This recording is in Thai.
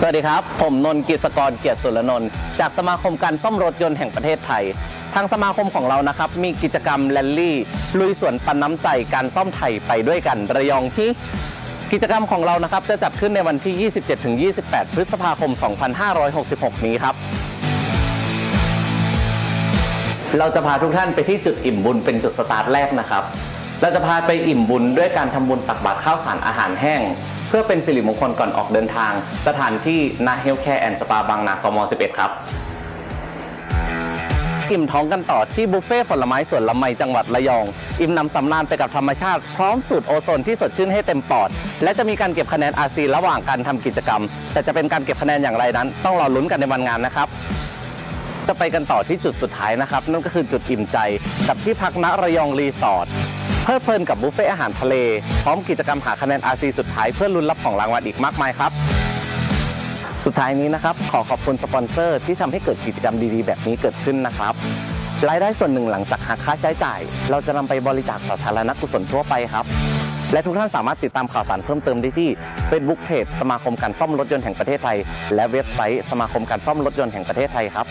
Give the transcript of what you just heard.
สวัสดีครับ ผมนนท์กิจกรเกียรติสุรนนท์จากสมาคมการซ่อมรถยนต์แห่งประเทศไทย ทางสมาคมของเรานะครับ มีกิจกรรมแรลลี่ ลุยสวนปันน้ำใจการซ่อมไทยไปด้วยกันระยองที่กิจกรรมของเรานะครับ จะจัดขึ้นในวันที่ 27-28 พฤษภาคม 2566 นี้ครับ เราจะพาทุกท่านไปที่จุดอิ่มบุญเป็นจุดสตาร์ทแรกนะครับ เราจะพาไปอิ่มบุญด้วยการทำบุญตักบาตรข้าวสารอาหารแห้ง เพื่อเป็นสิริมงคลก่อนออกเดินทาง สถานที่นาเฮลแคร์แอนด์สปาบางนากม 11 ครับอิ่มท้องกันต่อที่บุฟเฟ่ผลไม้สวนลำไมจังหวัดระยอง อิ่มนำสำราญไปกับธรรมชาติพร้อมสูตรโอโซนที่สดชื่นให้เต็มปอด และจะมีการเก็บคะแนนอาซีระหว่างการทำกิจกรรม แต่จะเป็นการเก็บคะแนนอย่างไรนั้น ต้องรอลุ้นกันในวันงานนะครับจะไปกันต่อที่จุดสุดท้ายนะครับ นั่นก็คือจุดอิ่มใจ กับที่พักณระยองรีสอร์ท เพลิดเพลินกับบุฟเฟ่ต์อาหารทะเล พร้อมกิจกรรมหาคะแนน RC สุดท้ายเพื่อลุ้นรับของรางวัลอีกมากมายครับ สุดท้ายนี้นะครับ ขอขอบคุณสปอนเซอร์ที่ทำให้เกิดกิจกรรมดีๆ แบบนี้เกิดขึ้นนะครับรายได้ส่วนหนึ่งหลังจากหักค่าใช้จ่าย เราจะนำไปบริจาคสาธารณกุศลทั่วไปครับ และทุกท่านสามารถติดตามข่าวสารเพิ่มเติมได้ที่ Facebook Page สมาคมการซ่อมรถยนต์แห่งประเทศไทย และเว็บไซต์สมาคมการซ่อมรถยนต์แห่งประเทศไทยครับ